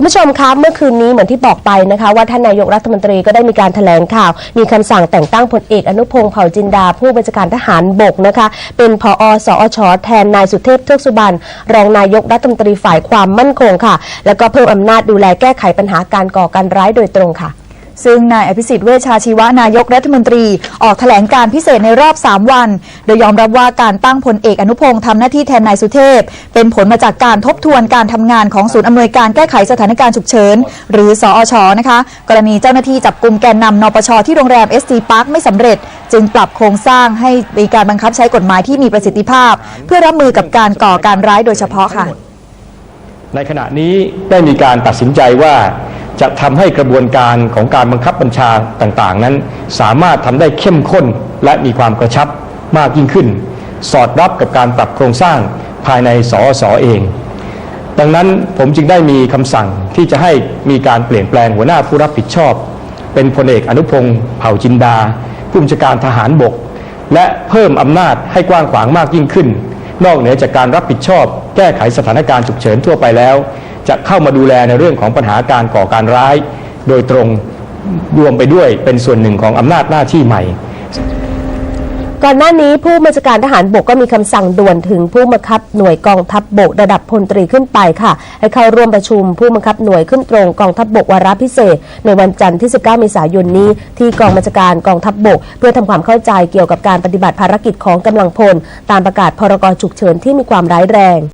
คุณผู้ชมคะเมื่อคืนนี้เหมือนที่บอกไปนะคะ ว่าท่านนายกรัฐมนตรีก็ได้มีการแถลงข่าว มีคำสั่งแต่งตั้งพลเอกอนุพงศ์เผ่าจินดา ผู้บัญชาการทหารบกนะคะ เป็นผอสอชแทนนายสุเทพเทือกสุบรรณรองนายกรัฐมนตรีฝ่ายความมั่นคงค่ะ แล้วก็เพิ่มอำนาจดูแลแก้ไขปัญหาการก่อการร้ายโดยตรงค่ะ ซึ่งนายอภิสิทธิ์เวชชาชีวะนายกรัฐมนตรี ออกแถลงการพิเศษในรอบ 3 วัน โดยยอมรับว่าการตั้งพลเอกอนุพงศ์ทำหน้าที่แทนนายสุเทพ เป็นผลมาจากการทบทวนการทำงานของศูนย์อำนวยการแก้ไขสถานการณ์ฉุกเฉิน หรือสอชนะคะ กรณีเจ้าหน้าที่จับกลุ่มแกนนำนปชที่โรงแรม ST Park ไม่สำเร็จ จึงปรับโครงสร้างให้มีการบังคับใช้กฎหมายที่มีประสิทธิภาพ เพื่อรับมือกับการก่อการร้ายโดยเฉพาะค่ะ ในขณะนี้ได้มีการตัดสินใจว่า จะทำให้กระบวนการของการบังคับบัญชาต่างๆ นั้น สามารถทำได้เข้มข้นและมีความกระชับมากยิ่งขึ้น สอดรับกับการปรับโครงสร้างภายในสอสอเอง ดังนั้นผมจึงได้มีคำสั่งที่จะให้มีการเปลี่ยนแปลงหัวหน้าผู้รับผิดชอบ เป็นพลเอกอนุพงศ์เผ่าจินดา ผู้บัญชาการทหารบก และเพิ่มอำนาจให้กว้างขวางมากยิ่งขึ้น นอกเหนือจากการรับผิดชอบ แก้ไขสถานการณ์ฉุกเฉินทั่วไปแล้ว จะเข้ามาดูแลในเรื่องของปัญหาการก่อการร้าย โดยตรงรวมไปด้วยเป็นส่วนหนึ่งของอำนาจหน้าที่ใหม่ ก่อนหน้านี้ผู้บัญชาการทหารบกก็มีคำสั่งด่วนถึงผู้บังคับหน่วยกองทัพบกระดับพลตรีขึ้นไปค่ะ ให้เข้าร่วมประชุมผู้บังคับหน่วยขึ้นตรงกองทัพบกวาระพิเศษ ในวันจันทร์ที่ 19 เมษายนนี้ ที่กองบัญชาการกองทัพบก เพื่อทำความเข้าใจเกี่ยวกับการปฏิบัติภารกิจของกำลังพล ตามประกาศพรกฉุกเฉินที่มีความร้ายแรง